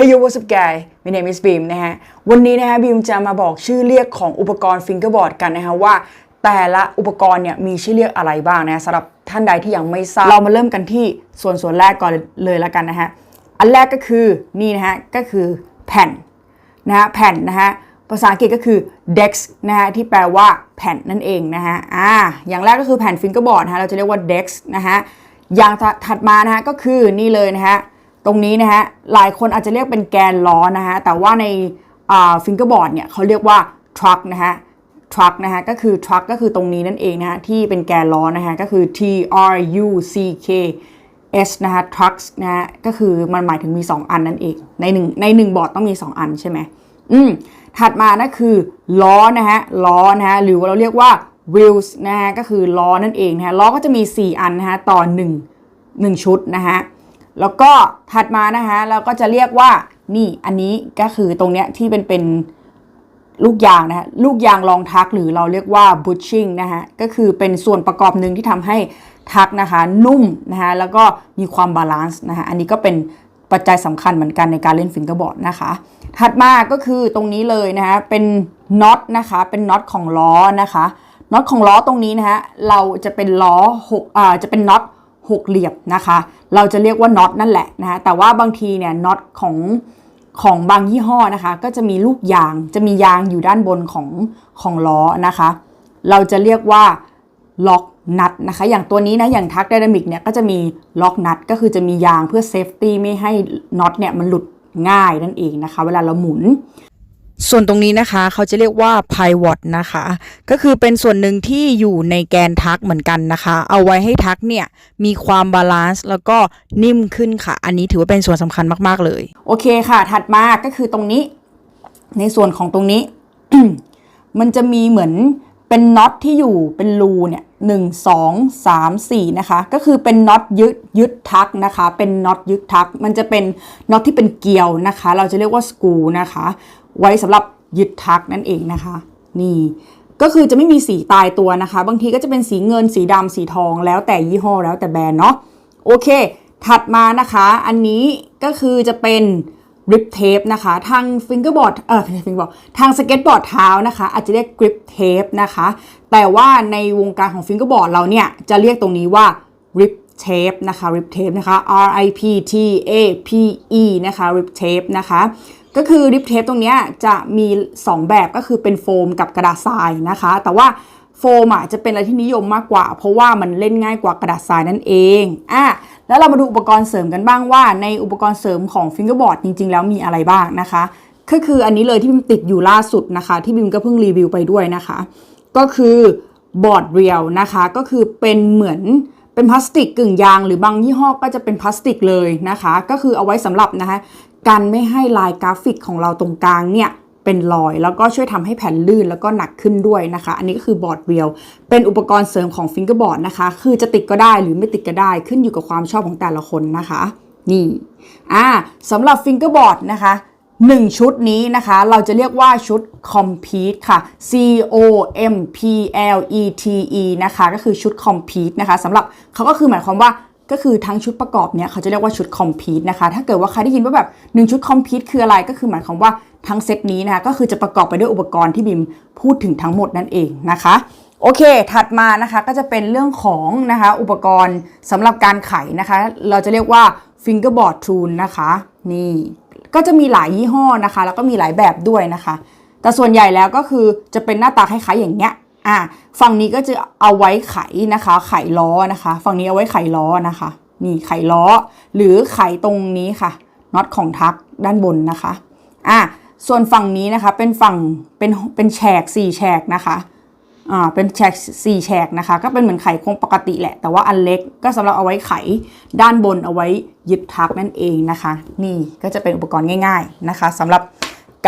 Hey yo what's up guy my name is Beam นะฮะ วันนี้นะฮะบีมจะมาบอกชื่อเรียกของอุปกรณ์ fingerboard กันนะฮะว่า แต่ละอุปกรณ์เนี่ยมีชื่อเรียกอะไรบ้างนะฮะสำหรับท่านใดที่ยังไม่ทราบ เรามาเริ่มกันที่ส่วนส่วนแรกก่อนเลยละกันนะฮะ อันแรกก็คือนี่นะฮะ ก็คือแผ่นนะฮะแผ่นนะฮะ ภาษาอังกฤษก็คือ dex นะฮะที่แปลว่าแผ่นนั่นเองนะฮะ อ่า อย่างแรกก็คือแผ่น fingerboard นะฮะเราจะเรียกว่า dex นะฮะ อย่างถัดมานะฮะก็คือนี่เลยนะฮะ ตรงนี้นะฮะหลายคนอาจจะเรียกเป็นแกนล้อนะฮะแต่ว่าในอ่า fingerboard เนี่ยเขาเรียกว่า truck นะฮะ truck นะฮะก็คือ truck ก็คือตรงนี้นั่นเองนะฮะที่เป็นแกนล้อนะฮะก็คือ T R U C K S นะฮะ trucks นะฮะก็คือมันหมายถึงมี 2 อันนั่นเอง ในหนึ่งในหนึ่งบอร์ดต้องมี 2 อันใช่ไหมอืมถัดมานะคือล้อนะฮะล้อนะฮะหรือว่าเราเรียกว่า wheels นะฮะก็คือล้อนั่นเองนะฮะล้อก็จะมี 4 อันนะฮะต่อ1 1 ชุดนะฮะ แล้วก็ถัดมานะฮะเราก็จะเรียกว่านี่อันนี้ก็คือตรงเนี้ยที่เป็นเป็นลูกยางนะฮะลูกยางรองทักหรือเราเรียกว่า bushing นะฮะก็คือเป็นส่วนประกอบหนึ่งที่ทำให้ทักนะคะนุ่มนะฮะแล้วก็มีความบาลานซ์นะฮะอันนี้ก็เป็นปัจจัยสำคัญเหมือนกันในการเล่นฟิงเกอร์บอร์ดนะคะ ถัดมาก็คือตรงนี้เลยนะฮะเป็นน็อตนะคะเป็นน็อตของล้อนะคะน็อตของล้อตรงนี้นะฮะเราจะเป็นล้อหกอ่าจะเป็นน็อต หกเหลี่ยมนะคะ เราจะเรียกว่าน็อตนั่นแหละนะฮะแต่ว่าบางทีเนี่ยน็อตของของบางยี่ห้อนะคะ ก็จะมีลูกยางจะมียางอยู่ด้านบนของของล้อนะคะ เราจะเรียกว่าล็อกนัดนะคะ อย่างตัวนี้นะอย่างทักไดนามิกเนี่ยก็จะมีล็อกนัดก็คือจะมียางเพื่อเซฟตี้ไม่ให้น็อตเนี่ยมันหลุดง่ายนั่นเองนะคะ เวลาเราหมุน ส่วนตรงนี้นะคะเขาจะเรียกว่า pivot นะคะ ก็คือเป็นส่วนหนึ่งที่อยู่ในแกนทักเหมือนกันนะคะ เอาไว้ให้ทักเนี่ย มีความบาลานซ์แล้วก็นิ่มขึ้นค่ะ อันนี้ถือว่าเป็นส่วนสำคัญมากๆเลย โอเคค่ะ ถัดมาก็คือตรงนี้ ในส่วนของตรงนี้ มันจะมีเหมือนเป็นน็อตที่อยู่เป็นรูเนี่ยหนึ่งสองสามสี่นะคะ ก็คือเป็นน็อตยึดยึดทักนะคะ เป็นน็อตยึดทัก มันจะเป็นน็อตที่เป็นเกลียวนะคะ เราจะเรียกว่าสกูนะคะ ไว้สำหรับยึดทักนั่นเองนะคะ นี่ก็คือจะไม่มีสีตายตัวนะคะ บางทีก็จะเป็นสีเงินสีดำสีทอง แล้วแต่ยี่ห้อแล้วแต่แบรนด์เนาะโอเค ถัดมานะคะ อันนี้ก็คือจะเป็นริปเทปนะคะ ทางฟิงเกอร์บอร์ดเออฟิงเกอร์บอร์ดทางสเก็ตบอร์ดเท้านะคะ อาจจะเรียกกริปเทปนะคะ แต่ว่าในวงการของฟิงเกอร์บอร์ดเราเนี่ย จะเรียกตรงนี้ว่า rip tape นะคะ rip tape นะคะ R I P T A P E นะคะ rip tape นะคะ ก็คือ rip tape ตรงนี้จะมี 2 แบบก็คือเป็นโฟมกับกระดาษทรายนะคะ แต่ว่าโฟมอะจะเป็นอะไรที่นิยมมากกว่า เพราะว่ามันเล่นง่ายกว่ากระดาษทรายนั่นเองอะแล้วเรามาดูอุปกรณ์เสริมกันบ้างว่า ในอุปกรณ์เสริมของ fingerboard จริง ๆ แล้วมีอะไรบ้างนะคะ ก็คืออันนี้เลยที่บิมติดอยู่ล่าสุดนะคะ ที่บิมก็เพิ่งรีวิวไปด้วยนะคะ ก็คือบอร์ดเรียลนะคะ ก็คือเป็นเหมือนเป็นพลาสติกกึ่งยางหรือบางยี่ห้อก็จะเป็นพลาสติกเลยนะคะ ก็คือเอาไว้สำหรับนะคะ กันไม่ให้ลายกราฟิกของเราตรงกลางเนี่ยเป็นรอย แล้วก็ช่วยทำให้แผ่นลื่นแล้วก็หนักขึ้นด้วยนะคะ อันนี้ก็คือบอร์ดเรียลเป็นอุปกรณ์เสริมของฟิงเกอร์บอร์ดนะคะ คือจะติดก็ได้หรือไม่ติดก็ได้ขึ้นอยู่กับความชอบของแต่ละคนนะคะ นี่อ่าสำหรับฟิงเกอร์บอร์ดนะคะ1 ชุดนี้นะคะ เราจะเรียกว่าชุด complete ค่ะ C O M P L E T E นะคะ ก็คือชุด complete นะคะสำหรับเขาก็คือหมายความว่า ก็คือทั้งชุดประกอบเนี่ยเขาจะเรียกว่าชุด complete นะคะ ถ้าเกิดว่าใครได้ยินว่าแบบ 1 ชุด complete คืออะไรก็คือหมายความว่าทั้งเซตนี้นะคะก็คือจะประกอบไปด้วยอุปกรณ์ที่บิมพูดถึงทั้งหมดนั่นเองนะคะโอเค ถัดมานะคะก็จะเป็นเรื่องของนะคะอุปกรณ์สำหรับการไขนะคะ เราจะเรียกว่า fingerboard tool นะคะนี่ก็จะมีหลายยี่ห้อนะคะ แล้วก็มีหลายแบบด้วยนะคะ แต่ส่วนใหญ่แล้วก็คือจะเป็นหน้าตาคล้ายๆอย่างเงี้ย อะฝั่งนี้ก็จะเอาไว้ไขนะคะ ไขล้อนะคะ ฝั่งนี้เอาไว้ไขล้อนะคะ นี่ไขล้อ หรือไขตรงนี้ค่ะน็อตของทักด้านบนนะคะอะส่วนฝั่งนี้นะคะเป็นฝั่งเป็นเป็นแฉกสี่แฉกนะคะอ่าเป็นแฉกสี่แฉกนะคะ ก็เป็นเหมือนไขโครงปกติแหละ แต่ว่าอันเล็กก็สำหรับเอาไว้ไขด้านบนเอาไว้ยึดทักนั่นเองนะคะ นี่ก็จะเป็นอุปกรณ์ง่าย ๆนะคะสำหรับ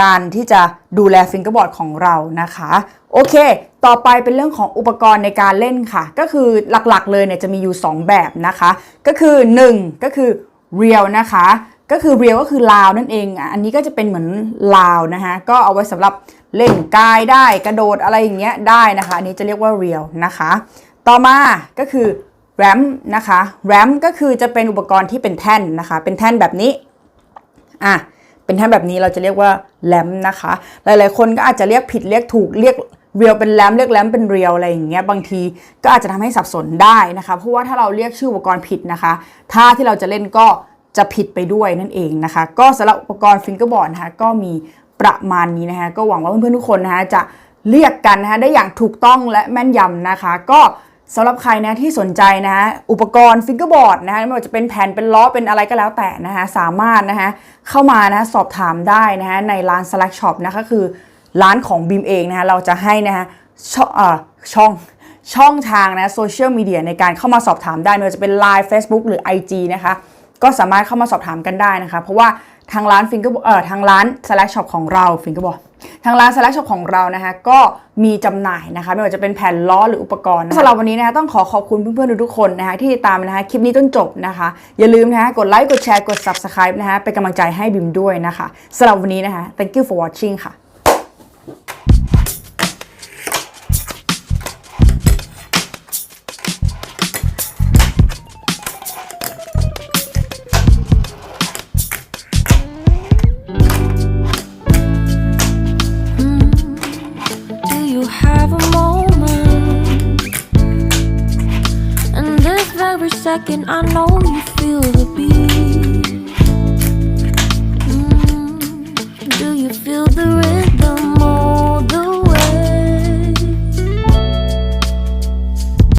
การที่จะดูแลฟิงเกอร์บอร์ดของเรานะคะ โอเค ต่อไปเป็นเรื่องของอุปกรณ์ในการเล่นค่ะ ก็คือหลักๆเลยเนี่ยจะมีอยู่ 2 แบบนะคะ ก็คือ 1 ก็คือเรียลนะคะ ก็คือเรียลก็คือลาวนั่นเอง อันนี้ก็จะเป็นเหมือนลาวนะคะก็เอาไว้สำหรับเล่นกายได้กระโดดอะไรอย่างเงี้ยได้นะคะ อันนี้จะเรียกว่าเรียลนะคะ ต่อมาก็คือแรมนะคะแรมก็คือจะเป็นอุปกรณ์ที่เป็นแท่นนะคะ เป็นแท่นแบบนี้อะ เป็นแท่งแบบนี้เราจะเรียกว่าแลมนะคะ หลายๆ คนก็อาจจะเรียกผิดเรียกถูกเรียกเรียวเป็นแลมเรียกแลมเป็นเรียวอะไรอย่างเงี้ยบางทีก็อาจจะทำให้สับสนได้นะคะ เพราะว่าถ้าเราเรียกชื่ออุปกรณ์ผิดนะคะท่าที่เราจะเล่นก็จะผิดไปด้วยนั่นเองนะคะ ก็สำหรับอุปกรณ์ฟิงเกอร์บอร์ดนะคะก็มีประมาณนี้นะคะ ก็หวังว่าเพื่อนๆทุกคนนะคะจะเรียกกันนะคะได้อย่างถูกต้องและแม่นยำนะคะ ก็ สำหรับใครนะที่สนใจนะฮะอุปกรณ์ฟิงเกอร์บอร์ดนะฮะไม่ว่าจะเป็นแผ่นเป็นล้อเป็นอะไรก็แล้วแต่นะฮะสามารถนะฮะเข้ามานะสอบถามได้นะฮะในร้าน Select Shop นะคะคือร้านของบีมเองนะคะเราจะให้นะฮะช่องช่องช่องทางนะโซเชียลมีเดียในการเข้ามาสอบถามได้ไม่ว่าจะเป็น Line Facebook หรือ IG นะคะ ก็สามารถเข้ามาสอบถามกันได้นะคะ เพราะว่าทางร้านฟิงเกอร์เอ่อทางร้าน Slack Shop ของเราฟิงเกอร์บอร์ทางร้าน Slack Shop ของเรานะคะก็มีจำหน่ายนะคะไม่ว่าจะเป็นแผ่นล้อหรืออุปกรณ์สำหรับวันนี้นะคะต้องขอขอบคุณเพื่อนๆทุกคนนะคะที่ติดตามนะคะคลิปนี้จนจบนะคะ อย่าลืมนะคะกดไลค์กดแชร์กด Subscribe นะคะเป็นกำลังใจให้บิมด้วยนะคะสำหรับวันนี้นะคะ thank you for watching ค่ะ And I know you feel the beat.